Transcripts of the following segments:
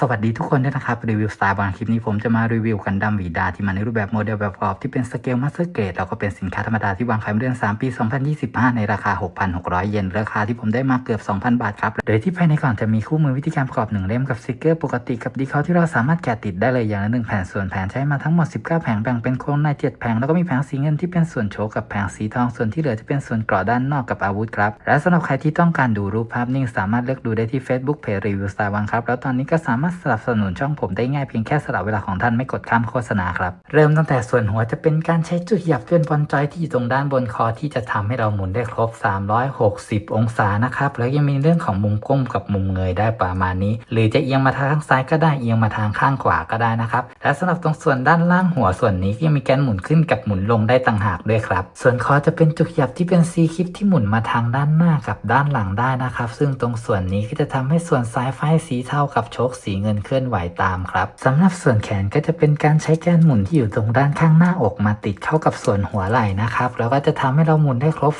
สวัสดีทุกคนด้วยนะครับ รีวิวสไตล์บางคลิปนี้ผมจะมารีวิวกันดัมวีดาที่มาในรูปแบบโมเดลแบบปรอบที่เป็นสเกลมาสเตอร์เกรดแล้วก็เป็นสินค้าธรรมดาที่วางขายเมื่อเดือน 3 ปี 2025 ในราคา 6,600 เยน ราคาที่ผมได้มาเกือบ 2,000 บาทครับ โดยที่ภายในกล่องจะมีคู่มือวิธีการประกอบ1เล่มกับสติกเกอร์ปกติกับดีเคาที่เราสามารถแกะติดได้เลยอย่างละหนึ่งแผ่นส่วนแผ่นใช้มาทั้งหมด 19 แผงแบ่งเป็นโครงใน7แผงแล้วก็มีแผงสีเงินที่เป็นส่วนโชกับแผงสีทองส่วนที่เหลือจะเป็นส่วนกราะด้านนอกกับอาวุธครับและสำหรับใครที่ต้องการดูรูปภาพนิ่งสามารถเลือกดูได้ที่ Facebook เพจรีวิวสไตล์วังครับแล้วตอนนี้ก็สามารถสนับสนุนช่องผมได้ง่ายเพียงแค่สละเวลาของท่านไม่กดข้ามโฆษณาครับ เริ่มตั้งแต่ส่วนหัวจะเป็นการใช้จุดหยับเลื่อนบอลจอยที่อยู่ตรงด้านบนคอที่จะทำให้เราหมุนได้ครบ 360 องศานะครับ แล้วยังมีเรื่องของมุมก้มกับมุมเงยได้ประมาณนี้ หรือจะเอียงมาทางซ้ายก็ได้เอียงมาทางข้างขวาก็ได้นะครับ และสำหรับตรงส่วนด้านล่างหัวส่วนนี้ก็ยังมีแกนหมุนขึ้นกับหมุนลงได้ต่างหากด้วยครับ ส่วนคอจะเป็นจุดหยับที่เป็นซีคลิปที่หมุนมาทางด้านหน้ากับด้านหลังได้นะครับ ซึ่งตรงส่วนนี้ก็จะทำให้ส่วนสายไฟสีเทากับโชคสีเงินเคลื่อนไหวตามครับสำหรับส่วนแขนก็จะเป็นการใช้แกนหมุนที่อยู่ตรงด้านข้างหน้าอกมาติดเข้ากับส่วนหัวไหล่นะครับแล้วก็จะทำให้เราหมุนได้ครบ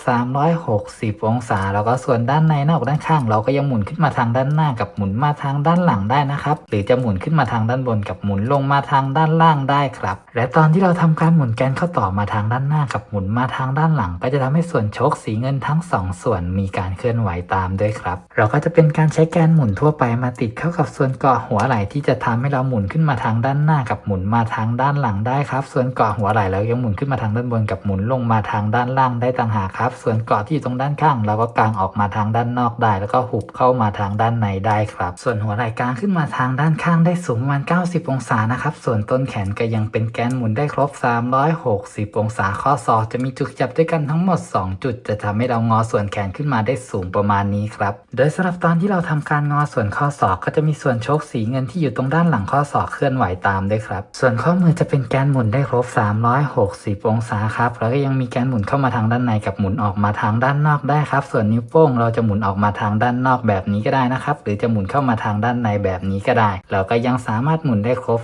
360 องศา แล้วก็ส่วนด้านในหน้าอกด้านข้าง เราก็ยังหมุนขึ้นมาทางด้านหน้ากับหมุนมาทางด้านหลังได้นะครับหรือจะหมุนขึ้นมาทางด้านบนกับหมุนลงมาทางด้านล่างได้ครับและตอนที่เราทำการหมุนแกนเข้าต่อมาทางด้านหน้ากับหมุนมาทางด้านหลัง ก็จะทำให้ส่วนโชคสีเงินทั้งสองส่วนมีการเคลื่อนไหวตามด้วยครับ เราก็จะเป็นการใช้แกนหมุนทั่วไปมาติดเข้ากับส่วนเกาะหัวไหล่ที่จะทำให้เราหมุนขึ้นมาทางด้านหน้ากับหมุนมาทางด้านหลังได้ครับ ส่วนเกาะหัวไหล่แล้วยังหมุนขึ้นมาทางด้านบนกับหมุนลงมาทางด้านล่างได้ต่างหากครับ ส่วนเกาะที่อยู่ตรงด้านข้าง เราก็กางออกมาทางด้านนอกได้ แล้วก็หุบเข้ามาทางด้านในได้ครับ ส่วนหัวไหล่กางขึ้นมาทางด้านข้างได้สูงประมาณ 90 องศานะครับ ส่วนต้นแขนก็ยังเป็นแกนหมุนได้ครบ 360 องศาข้อศอกจะมีจุดจับด้วยกันทั้งหมด 2 จุด จะทำให้เรางอส่วนแขนขึ้นมาได้สูงประมาณนี้ครับ โดยสำหรับตอนที่เราทำการงอส่วนข้อศอกก็จะมีส่วนโชคสีีเงินที่อยู่ตรงด้านหลังข้อศอกเคลื่อนไหวตามด้วยครับ ส่วนข้อมือจะเป็นแกนหมุนได้ครบ 360 องศาครับ แล้วก็ยังมีแกนหมุนเข้ามาทางด้านในกับหมุนออกมาทางด้านนอกได้ครับ ส่วนนิ้วโป้งเราจะหมุนออกมาทางด้านนอกแบบนี้ก็ได้นะครับ หรือจะหมุนเข้ามาทางด้านในแบบนี้ก็ได้ เราก็ยังสามารถหมุนได้ครบ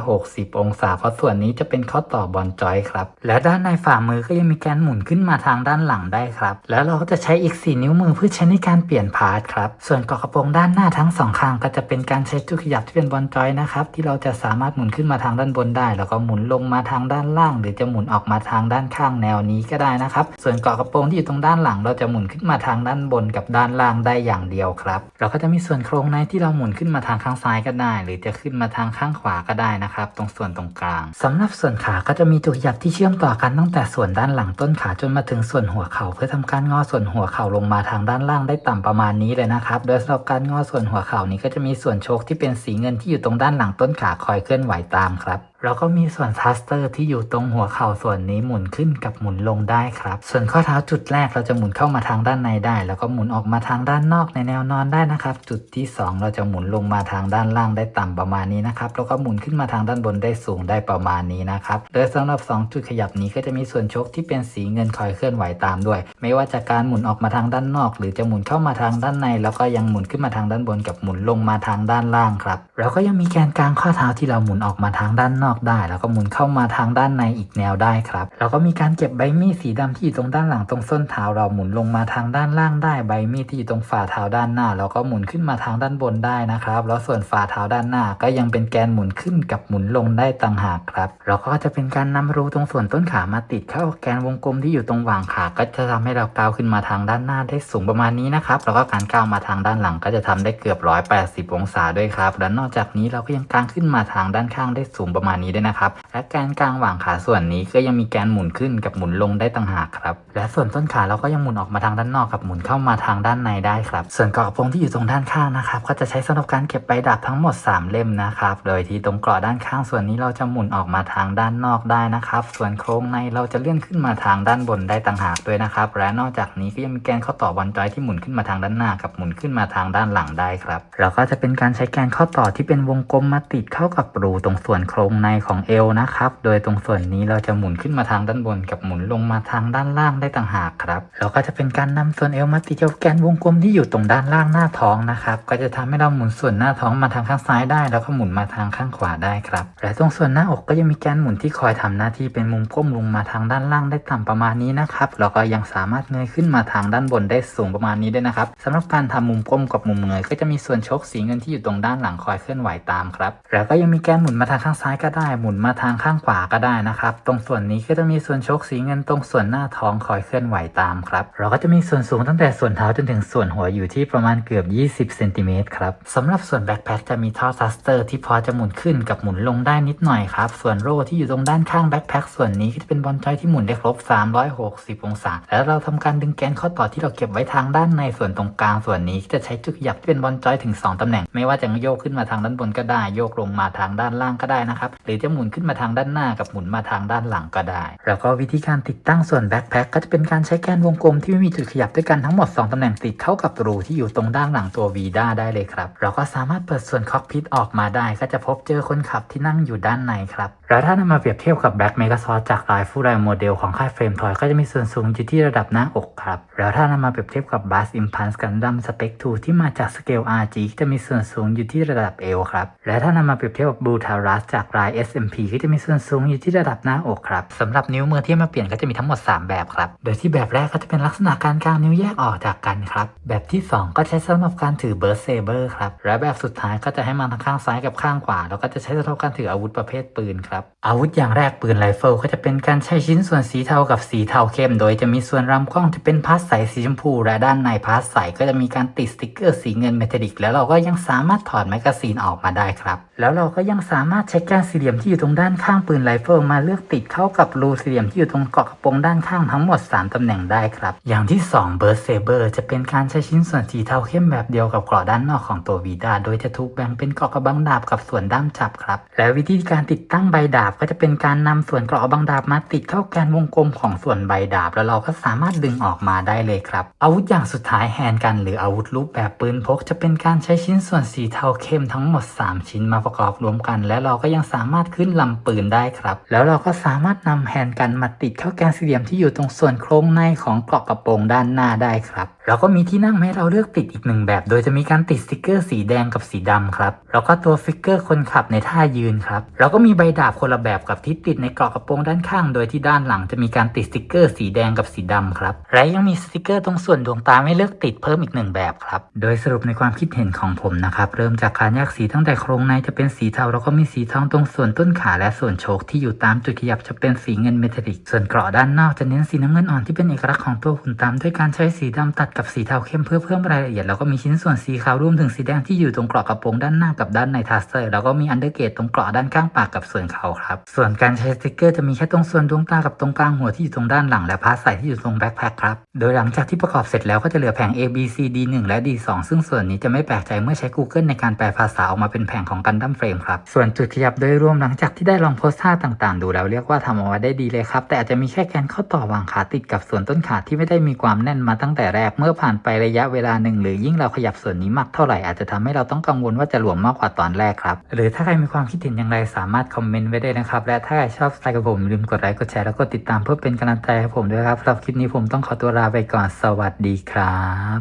360 องศา เพราะส่วนนี้จะเป็นข้อต่อบอลจอยครับ และด้านในฝ่ามือก็ยังมีแกนหมุนขึ้นมาทางด้านหลังได้ครับ แล้วเราก็จะใช้อีก 4 นิ้วมือเพื่อใช้ในการเปลี่ยนพาร์ทครับ ส่วนกาะกระโปรงด้านหน้าทั้งสองข้างก็จะเป็นการใช้จุดขยับที่เป็นบอลจอยนะครับ ที่เราจะสามารถหมุนขึ้นมาทางด้านบนได้ แล้วก็หมุนลงมาทางด้านล่าง หรือจะหมุนออกมาทางด้านข้างแนวนี้ก็ได้นะครับ ส่วนเกาะกระโปรงที่อยู่ตรงด้านหลัง เราจะหมุนขึ้นมาทางด้านบนกับด้านล่างได้อย่างเดียวครับ เราก็จะมีส่วนโครงในที่เราหมุนขึ้นมาทางข้างซ้ายก็ได้ หรือจะขึ้นมาทางข้างขวาก็ได้นะครับ ตรงส่วนตรงกลางสำหรับส่วนขาก็จะมีจุดขยับที่เชื่อมต่อกันตั้งแต่ส่วนด้านหลังต้นขาจนมาถึงส่วนหัวเข่าเพื่อทำการงอส่วนหัวเข่าลงมาทางด้านล่างได้ต่ำประมาณนี้เลยนะครับ โดยสำหรับการงอส่วนหัวเข่านี้ก็จะมีส่วนโชคที่เป็นสีเงินที่อยู่ตรงด้านหลังต้นขาคอยเคลื่อนไหวตามครับ เราก็มีส่วนทัสเตอร์ที่อยู่ตรงหัวเข่าส่วนนี้หมุนขึ้นกับหมุนลงได้ครับ ส่วนข้อเท้าจุดแรกเราจะหมุนเข้ามาทางด้านในได้ แล้วก็หมุนออกมาทางด้านนอกในแนวนอนได้นะครับ จุดที่ 2 เราจะหมุนลงมาทางด้านล่างได้ต่ำประมาณนี้นะครับ แล้วก็หมุนขึ้นมาทางด้านบนได้สูงได้ประมาณนี้นะครับ โดยสำหรับ 2 จุดขยับนี้ก็จะมีส่วนชคที่เป็นสีเงินคอยเคลื่อนไหวตามด้วย ไม่ว่าจะการหมุนออกมาทางด้านนอก หรือจะหมุนเข้ามาทางด้านใน แล้วก็ยังหมุนขึ้นมาทางด้านบนกับหมุนลงมาทางด้านล่างครับเราก็ยังมีแกนกลางข้อเท้าที่เราหมุนออกมาทางด้านนอกได้ แล้วก็หมุนเข้ามาทางด้านในอีกแนวได้ครับแล้วก็มีการเก็บใบมีดสีดำที่อยู่ตรงด้านหลังตรงส้นเท้าเราหมุนลงมาทางด้านล่างได้ใบมีดที่อยู่ตรงฝ่าเท้าด้านหน้าเราก็หมุนขึ้นมาทางด้านบนได้นะครับ แล้วส่วนฝ่าเท้าด้านหน้า ก็ยังเป็นแกนหมุนขึ้นกับหมุนลงได้ต่างหากครับเราก็จะเป็นการนำรูตรงส่วนต้นขามาติดเข้าแกนวงกลมที่อยู่ตรงหว่างขาก็จะทำให้เราก้าวขึ้นมาทางด้านหน้าได้สูงประมาณนี้นะครับแล้วก็การก้าวมาทางด้านหลังก็จะทำได้เกือบ 180 องศาด้วยครับ และนอกจากนี้เราก็ยังกางขึ้นมาทางด้านข้างได้สูงประมาณนี้ด้วยนะครับ และแกนกลางหว่างขาส่วนนี้ก็ยังมีแกนหมุนขึ้นกับหมุนลงได้ต่างหากครับ และส่วนต้นขาเราก็ยังหมุนออกมาทางด้านนอกกับหมุนเข้ามาทางด้านในได้ครับ ส่วนเกราะกระโปรงที่อยู่ตรงด้านข้างนะครับก็จะใช้สำหรับการเก็บใบดาบทั้งหมด 3 เล่มนะครับ โดยที่ตรงเกราะด้านข้างส่วนนี้เราจะหมุนออกมาทางด้านนอกได้นะครับ ส่วนโครงในเราจะเลื่อนขึ้นมาทางด้านบนได้ต่างหากด้วยนะครับ และนอกจากนี้ก็ยังมีแกนข้อต่อบอลจอยที่หมุนขึ้นมาทางด้านหน้ากับหมุนขึ้นมาทางด้านหลังได้ครับ เราก็จะเป็นการใช้แกนข้อต่อที่เป็นวงกลมมาติดเข้ากับรูตรงส่วนโครงในในของเอวนะครับ โดยตรงส่วนนี้เราจะหมุนขึ้นมาทางด้านบนกับหมุนลงมาทางด้านล่างได้ต่างหากครับแล้วก็จะเป็นการนำส่วนเอวมาติดกับแกนวงกลมที่อยู่ตรงด้านล่างหน้าท้องนะครับก็จะทำให้เราหมุนส่วนหน้าท้องมาทางข้างซ้ายได้ แล้วก็หมุนมาทางข้างขวาได้ครับและตรงส่วนหน้าอกก็ยังมีแกนหมุนที่คอยทำหน้าที่เป็นมุมก้มลงมาทางด้านล่างได้ต่ำประมาณนี้นะครับแล้วก็ยังสามารถเงยขึ้นมาทางด้านบนได้สูงประมาณนี้ได้นะครับสำหรับการทำมุมก้มกับมุมเงยก็จะมีส่วนชกสีเงินที่อยู่ตรงด้านหลังคอยเคลื่อนไหวตามครับแล้วก็ยังมีแกนหมุนมาทางข้างซ้ายก็ได้หมุนมาทางข้างขวาก็ได้นะครับ ตรงส่วนนี้ก็จะมีส่วนชกสีเงินตรงส่วนหน้าท้องคอยเคลื่อนไหวตามครับ เราก็จะมีส่วนสูงตั้งแต่ส่วนเท้าจนถึงส่วนหัวอยู่ที่ประมาณเกือบ 20เซนติเมตรครับสำหรับส่วนแบ็คแพคจะมีท่อทัสเตอร์ที่พอจะหมุนขึ้นกับหมุนลงได้นิดหน่อยครับ ส่วนโร่ที่อยู่ตรงด้านข้างแบ็คแพคส่วนนี้ก็จะเป็นบอลจอยที่หมุนได้ครบ 360 องศา แล้วเราทำการดึงแกนข้อต่อที่เราเก็บไว้ทางด้านในส่วนตรงกลางส่วนนี้จะใช้จุดขยับที่เป็นบอลจอยถึง 2ตำแหน่ง ไม่ว่าจะโยกขึ้นมาทางด้านบนก็ได้โยกลงมาทางด้านล่างก็ได้นะครับหรือจะหมุนขึ้นมาทางด้านหน้ากับหมุนมาทางด้านหลังก็ได้ แล้วก็วิธีการติดตั้งส่วนแบ็คแพคก็จะเป็นการใช้แกนวงกลมที่ไม่มีจุดขยับด้วยกันทั้งหมด 2ตำแหน่งติดเข้ากับรูที่อยู่ตรงด้านหลังตัววีด้าได้เลยครับเราก็สามารถเปิดส่วนคอกพิทออกมาได้ ก็จะพบเจอคนขับที่นั่งอยู่ด้านในครับแล้วถ้านำมาเปรียบเทียบกับแบล็กเมกาซอจากลายฟูไรโมเดลของค่ายเฟรมทอยก็จะมีส่วนสูงอยู่ที่ระดับหน้าอกครับแล้วถ้านำมาเปรียบเทียบกับบัสอิมพันส์กันดัมสเปกทูที่มาจากสเกล RG จะมีส่วนสูงอยู่ที่ระดับเอวครับและถ้านำมาเปรียบเทียบกับบูทารัสจากลาย SMP ก็จะมีส่วนสูงอยู่ที่ระดับหน้าอกครับสำหรับนิ้วมือที่มาเปลี่ยนก็จะมีทั้งหมด 3 แบบครับ โดยที่แบบแรกก็จะเป็นลักษณะการกางนิ้วแยกออกจากกันครับ แบบที่ 2 ก็ใช้สำหรับการถือเบิร์ s เซเบอร์ครับ และแบบสุดท้ายก็จะให้มาทางข้างซ้ายกับข้างขวา แล้วก็จะใช้สำหรับการถืออาวุธประเภทปืนครับ อาวุธอย่างแรกปืนไรเฟิลก็จะเป็นการใช้ชิ้นส่วนสีเทากับสีเทาเข้ม โดยจะมีส่วนลำกล้องที่เป็นพาสใสสีชมพู และด้านในพาสใสก็จะมีการติดสติกเกอร์สีเงินเมทัลลิก แล้วเราก็ยังสามารถถอดแมกกาซีนออกมาได้ครับ แล้วเราก็ยังสามารถใช้แกนสี่เหลี่ยมที่อยู่ตรงด้านข้างปืนไรเฟิลมาเลือกติดเข้ากับรูสี่เหลี่ยมที่อยู่ตรงเกาะกระโปรงด้านข้างทั้งหมด 3 ตำแหน่งได้ครับ อย่างที่2 Burst Saber จะเป็นการใช้ชิ้นส่วนสีเทาเข้มแบบเดียวกับกราะด้านนอกของตัววีดาโดยจะถูกแบ่งเป็นเกราะกระบังดาบกับส่วนด้ามจับครับ และวิธีการติดตั้งใบดาบก็จะเป็นการนำส่วนเกราะกระบังดาบมาติดเข้าแกนวงกลมของส่วนใบดาบ แล้วเราก็สามารถดึงออกมาได้เลยครับ อาวุธอย่างสุดท้ายแฮนด์กันหรืออาวุธรูปแบบปืนพก จะเป็นการใช้ชิ้นส่วนสีเทาเข้มทั้งหมด 3 ชิ้นมาประกอบรวมกัน และเราก็ยังสามารถารถขึ้นลำปืนได้ครับ แล้วเราก็สามารถนำแฮนด์กันมาติดเข้าแกนสี่เหลี่ยมที่อยู่ตรงส่วนโครงในของเกราะกระโปรงด้านหน้าได้ครับแล้วก็มีที่นั่งให้เราเลือกติดอีกหนึ่งแบบ โดยจะมีการติดสติกเกอร์สีแดงกับสีดำครับ แล้วก็ตัวฟิกเกอร์คนขับในท่ายืนครับ แล้วก็มีใบดาบคนละแบบกับที่ติดในเกราะกระโปรงด้านข้าง โดยที่ด้านหลังจะมีการติดสติกเกอร์สีแดงกับสีดำครับ และยังมีสติกเกอร์ตรงส่วนดวงตาให้เลือกติดเพิ่มอีกหนึ่งแบบครับ โดยสรุปในความคิดเห็นของผมนะครับ เริ่มจากการแยกสีตั้งแต่โครงในจะเป็นสีเทาแล้วก็มีสีทองตรงส่วนนต้นขาและส่วนโชคที่อยู่ตามจุดขยับจะเป็นสีเงินเมทัลลิก ส่วนเกราะด้านนอกจะเน้นสีน้ำเงินอ่อนที่เป็นเอกลักษณ์ของตัวหุ่นตามด้วยการใช้สีดำตัดกับสีเทาเข้มเพื่อเพิ่มรายละเอียดแล้วก็มีชิ้นส่วนสีขาวรวมถึงสีแดงที่อยู่ตรงเกราะกระโปรงด้านหน้ากับด้านในทัสเตอร์แล้วก็มีอันเดอร์เกตตรงเกราะด้านข้างปากกับส่วนเขาครับส่วนการใช้สติกเกอร์จะมีแค่ตรงส่วนดวงตากับตรงกลางหัวที่อยู่ตรงด้านหลังและพาร์ใส่ที่อยู่ตรงแบ็คแพคครับโดยหลังจากที่ประกอบเสร็จแล้วก็จะเหลือแผง A B C D 1และ D 2ซึ่งส่วนนี้จะไม่แปลกใจเมื่อใช้ Google ในการแปลภาษาออกมาเป็นแผงของกันดั้มเฟรมครับส่วนจุดขยับโดยรวมหลังจากที่ได้ลองโพสท่าต่างๆ ดูแล้วเรียกว่าทำออกมาได้ดีเลยครับ แต่อาจจะมีแค่แกนข้อต่อวางขาติดกับส่วนต้นขาที่ไม่ได้มีความแน่นมาตั้งแต่แรก เมื่อผ่านไประยะเวลาหนึ่งหรือยิ่งเราขยับส่วนนี้มากเท่าไหร่อาจจะทำให้เราต้องกังวลว่าจะหลวมมากกว่าตอนแรกครับหรือถ้าใครมีความคิดเห็นอย่างไรสามารถคอมเมนต์ไว้ได้นะครับและถ้าใครชอบสไตล์กับผมลืมกดไลค์กดแชร์แล้วก็ติดตามเพื่อเป็นกำลังใจให้ผมด้วยครับสำหรับคลิปนี้ผมต้องขอตัวลาไปก่อนสวัสดีครับ